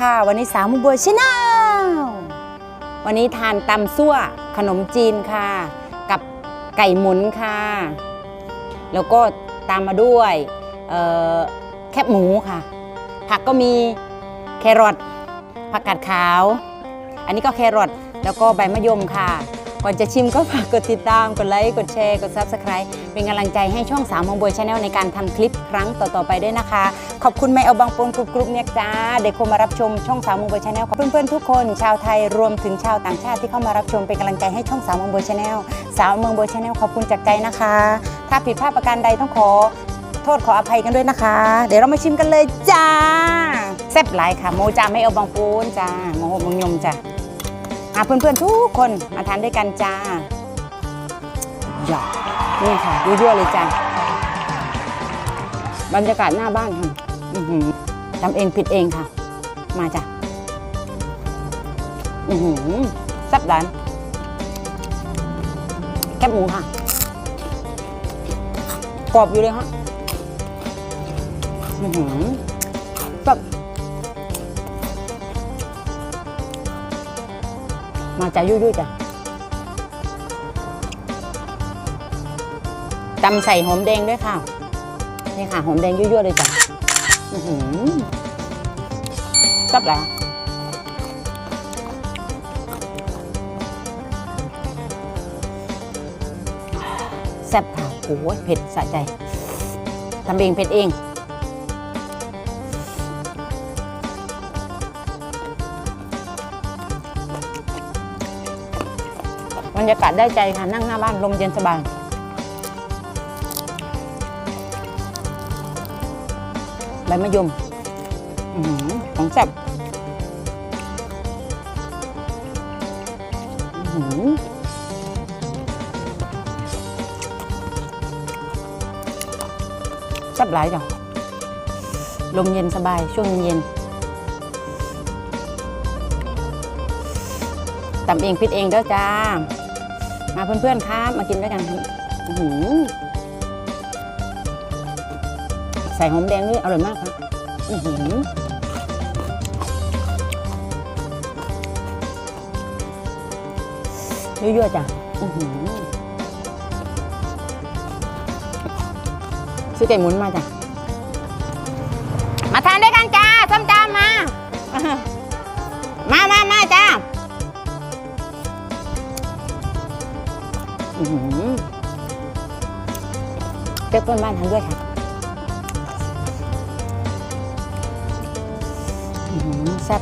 ค่ะ วันนี้สาวมุบัวชินาวันนี้ทานตำซั่วขนมจีนค่ะ กับไก่หมุนค่ะ แล้วก็ตามมาด้วยแคบหมูค่ะ ผักก็มีแครอทผักกาดขาว อันนี้ก็แครอทแล้วก็ใบมะยมค่ะ ก่อนจะชิมก็ฝากกดติดตาม กดไลค์ กดแชร์ กด Subscribe เป็นกำลังใจให้ช่องสามมงบวยชาแนลในการทำคลิปครั้งต่อ ๆ ไปด้วยนะคะ ขอบคุณแม่เอาบางปนกรุบกรุบเนี่ยจ้า เด็กคนมารับชมช่องสามมงบวยชาแนลขอบเพื่อน ๆ ทุกคน ชาวไทยรวมถึงชาวต่างชาติที่เข้ามารับชมเป็นกำลังใจให้ช่องสามมงบวยชาแนลสาวเมืองบวยชาแนลขอบคุณจากใจนะคะ ถ้าผิดพลาดประการใดต้องขอโทษขออภัยกันด้วยนะคะ เดี๋ยวเรามาชิมกันเลยจ้าแซ่บหลายค่ะโมจ้าไม่เอาบางปูนจ้าโมโหมังยมจ้า มาเพื่อนๆทุกคนมาทานด้วยกันจ้าหยอกนี่ค่ะยั่วๆเลยจ้าบรรยากาศหน้าบ้านค่ะทำเองผิดเองค่ะ มาจ้ะอือหือซ่บหลานแคบหมูค่ะ กรอบอยู่เลยฮะอือหือแบบ มาจ้ะยุ่ยๆจ้ะตำใส่หอมแดงด้วยค่ะนี่ค่ะหอมแดงยุ่ยๆเลยจ้ะอื้อหือซับแล้วแซ่บค่ะโอ้ยเผ็ดสะใจทำเองเผ็ดเอง บรรยากาศได้ใจค่ะนั่งหน้าบ้านลมเย็นสบายใบมะยมอื้อหือของแซ่บหือแซ่บหลายจังลมเย็นสบาย ช่วงเย็นตำเองพิดเองเด้อจ้า มาเพื่อนๆครับมากินด้วยกันครับอื้อหือใส่หอมแดงนี่อร่อยมากครับอือหือยั่วๆจ้ะอือหือซื้อไก่หมุนมาจ้ะ เรียกเพื่อนบ้านทานด้วยค่ะแซ่บ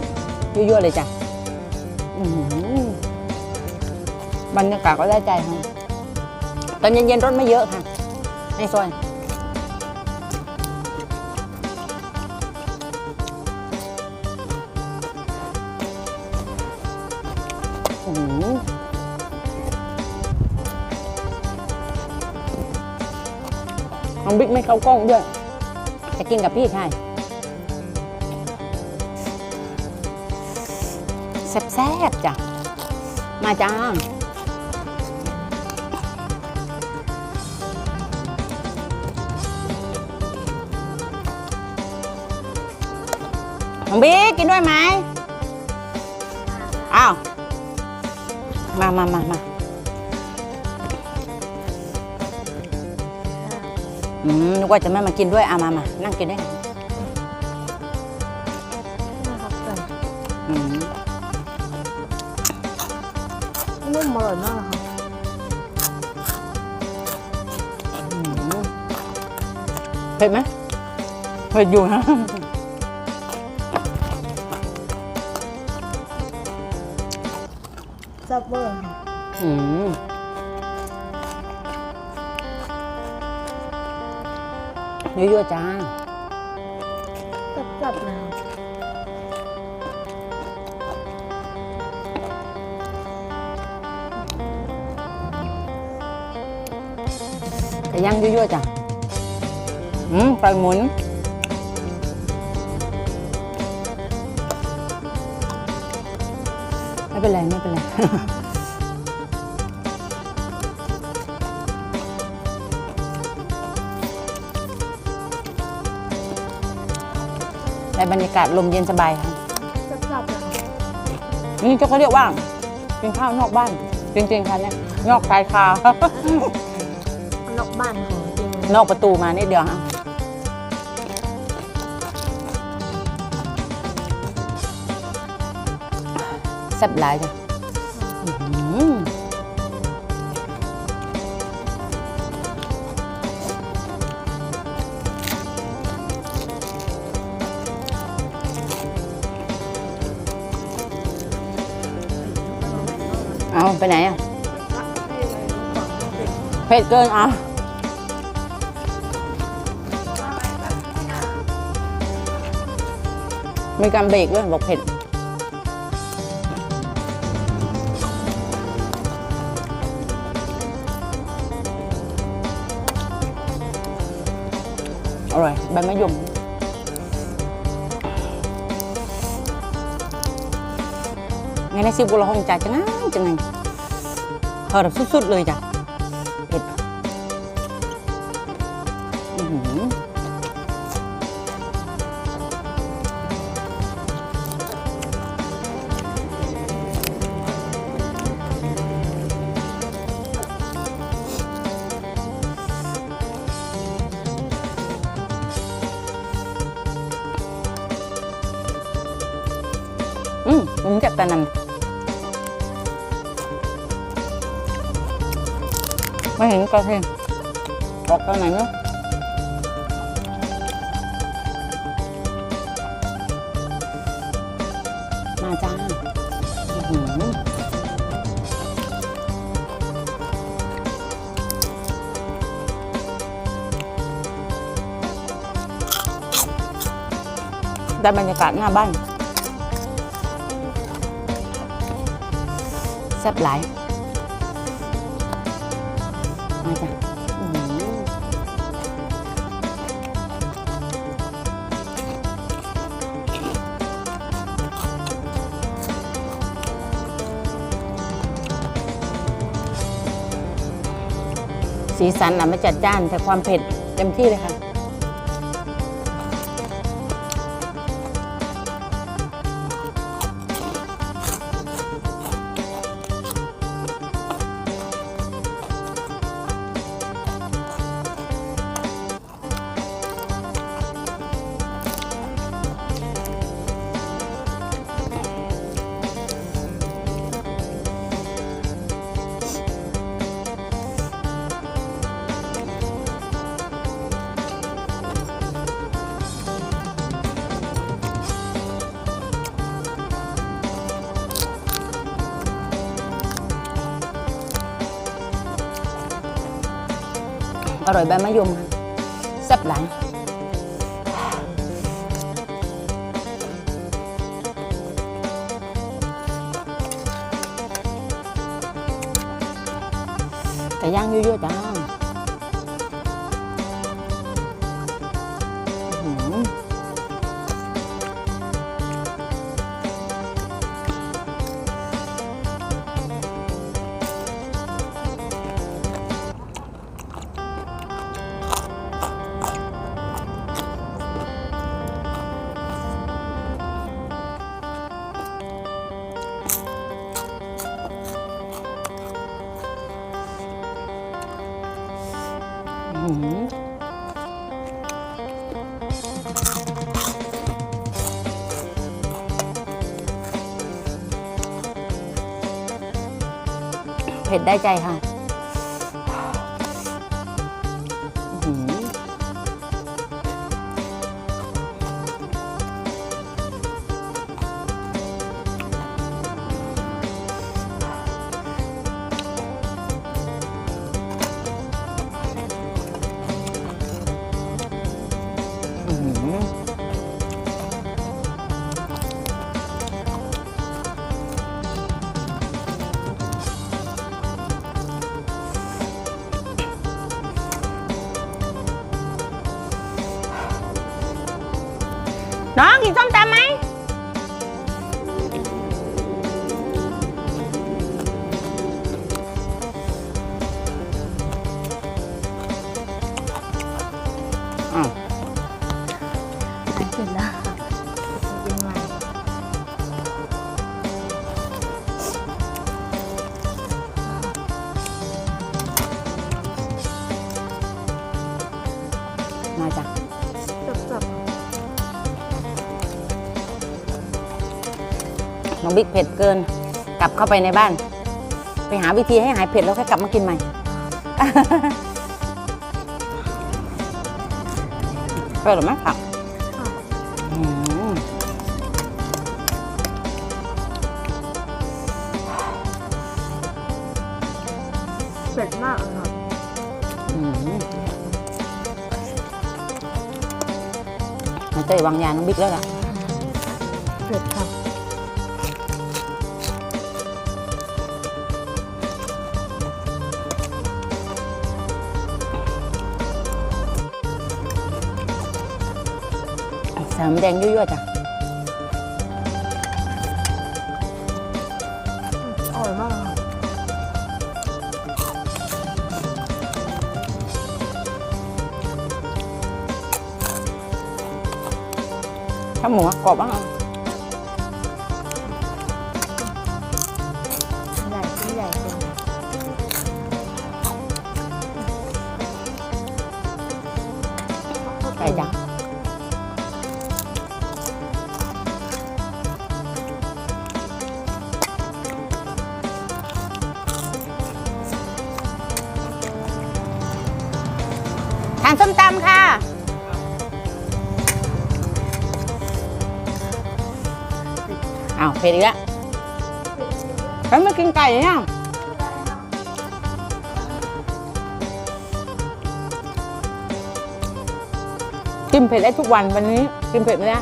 ยั่วๆเลยจ้ะบรรยากาศก็ได้ใจค่ะตอนเย็นๆรถไม่เยอะค่ะในซอย องบิ๊กไม่เข้ากล้องด้วย จะกินกับพี่ชายแซ่บๆจ้ะ มาจ้าน้องบิ๊กกินด้วยไหม อ้าว มามามามา อืมนึกว่าจะไม่มากินด้วยเอามามานั่งกินด้วยกันนะครับแต่อืมนุ่มอร่อยมากครับอืมเผ็ดไหมเผ็ดอยู่นะแซ่บเวอร์ครับอืม ยั่วๆจ้าแซ่บๆนะครับไก่ย่างยั่วๆจ้ะ อืมไก่หมุน ไม่เป็นไร ไม่เป็นไร ได้บรรยากาศลมเย็นสบายค่ะนี่เขาเรียกว่ากินข้าวนอกบ้าน จริงๆค่ะเนี่ยนอกชายคา นอกบ้านของจริงนอกประตูมานิดเดียวฮะแซ่บหลายจ้ะ เอาไปไหนอะ เผ็ดเกินอะมีการเบรกด้วยบอกเผ็ดอร่อยใบมะยม ไงนะซิบุระหงจ่าจังไงจังไงเออแบบสุดๆเลยจ้ะ มันไม่เห็นกระเทียมออกตอนไหนเนาะมาจ้าอื้อหืได้บรรยากาศหน้าบ้าน แซ่บหลายมาจ้ะสีสันน่ะไม่จัดจ้านแต่ความเผ็ดเต็มที่เลยค่ะ อร่อยใบมะยมแซ่บหลังไก่ย่างยั่วๆจ้า ผ็ดได้ใจค่ะ น้องกิน บิ๊กเผ็ดเกิน กลับเข้าไปในบ้าน ไปหาวิธีให้หายเผ็ดแล้วค่อยกลับมากินใหม่เปิดหรือไม่ผักอืมเผ็ดมากอะค่ะอืมมันเตยวางยาน้องบิ๊กแล้วล่ะ ส่น้ำแดงยั่วๆจ้ะอร่อยมากอะค่ะข้าวหมูอะกรอบบ้างอะใหญ่ชิ้นใหญ่จริงไก่จ้ะานส้มตำค่ะ อ้าวเผ็ดอีกแล้วเฮ้ยมากินไก่เนี่ยกินเผ็ดได้ทุกวันวันนี้ กินเผ็ดไม่ได้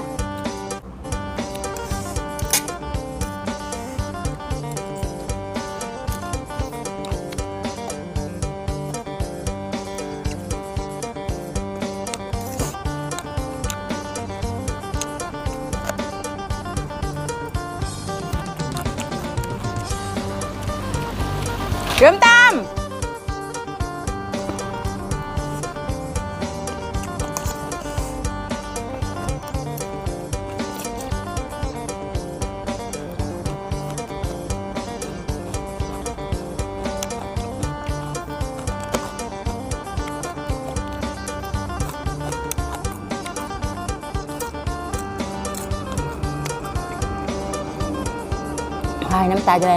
น้ำตาจะไหล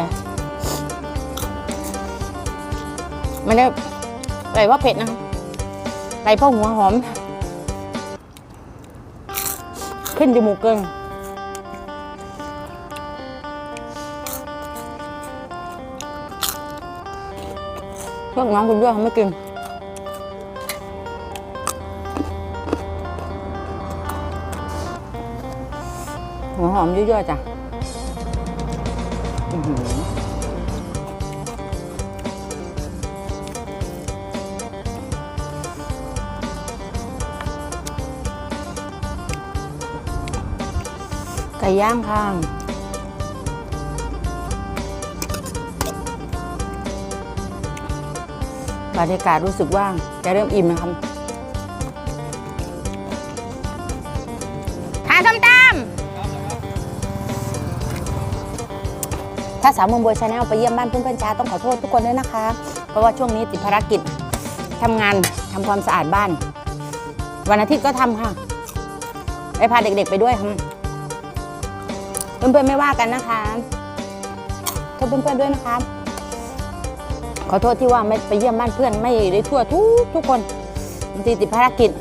ไม่ได้ไหลว่าเผ็ดนะไหลเพราะหัวหอม ขึ้นจมูกเกินพวกน้องคุณด้วยไม่กินหัวหอมเยอะๆจ้ะ ไก่ย่างค่ะบรรยากาศรู้สึกว่าจะเริ่มอิ่มนะครับทานส้มตำถ้าสาวเมืองบัวชาแนลไปเยี่ยมบ้านเพื่อนๆจ้าต้องขอโทษทุกคนด้วยนะคะ เพราะว่าช่วงนี้ติดภารกิจทำงานทำความสะอาดบ้าน วันอาทิตย์ก็ทำค่ะ ไปพาเด็กๆไปด้วยค่ะ เพื่อนๆไม่ว่ากันนะคะโทษเพื่อนๆด้วยนะคะขอโทษที่ว่าไม่ไปเยี่ยมบ้านเพื่อนไม่ได้ทั่วทุกทุกคนบางทีติดภารกิจ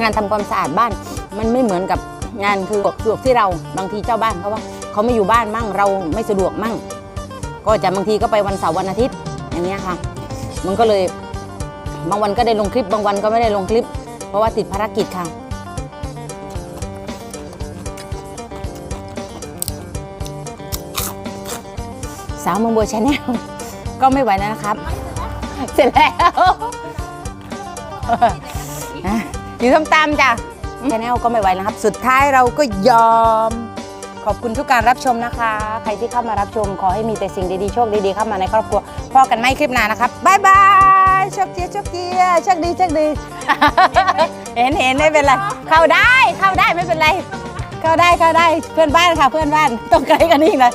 งานทำความสะอาดบ้านมันไม่เหมือนกับงานคือสะดวกที่เราบางทีเจ้าบ้านเขาว่าเขาไม่อยู่บ้านมั่งเราไม่สะดวกมั่ง ก็จะบางทีก็ไปวันเสาร์วันอาทิตย์อย่างเงี้ยค่ะ มันก็เลยบางวันก็ได้ลงคลิปบางวันก็ไม่ได้ลงคลิป ราะว่าติดภารกิจค่ะ สาวเมืองบัวชาแนลก็ไม่ไหวแล้วนะครับ เสร็จแล้วอยู่ส้มตำจ้ะชาแนลก็ไม่ไหวแล้วครับ สุดท้ายเราก็ยอม ขอบคุณทุกการรับชมนะคะ ใครที่เข้ามารับชม ขอให้มีแต่สิ่งดีๆ โชคดีๆ เข้ามาในครอบครัวพ่อกันไม่คลิปหน้านะครับบายบายโชคเจียโชคเจียโชคดีโชคดี เห็นเห็นไม่เป็นไร เข้าได้เข้าได้ไม่เป็นไร เข้าได้เข้าได้เพื่อนบ้านค่ะ เพื่อนบ้านต้องไกลกันนี่นะ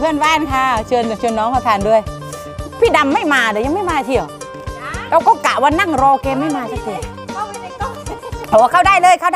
เพื่อนบ้านค่ะเชิญเชิญน้องเขาทานด้วย พี่ดำไม่มาเดี๋ยวยังไม่มาเที่ยวเราก็กะว่านั่งรอแกไม่มาสักทีเข้าไปในกล้องโอ้เข้าได้เลยเข้าได้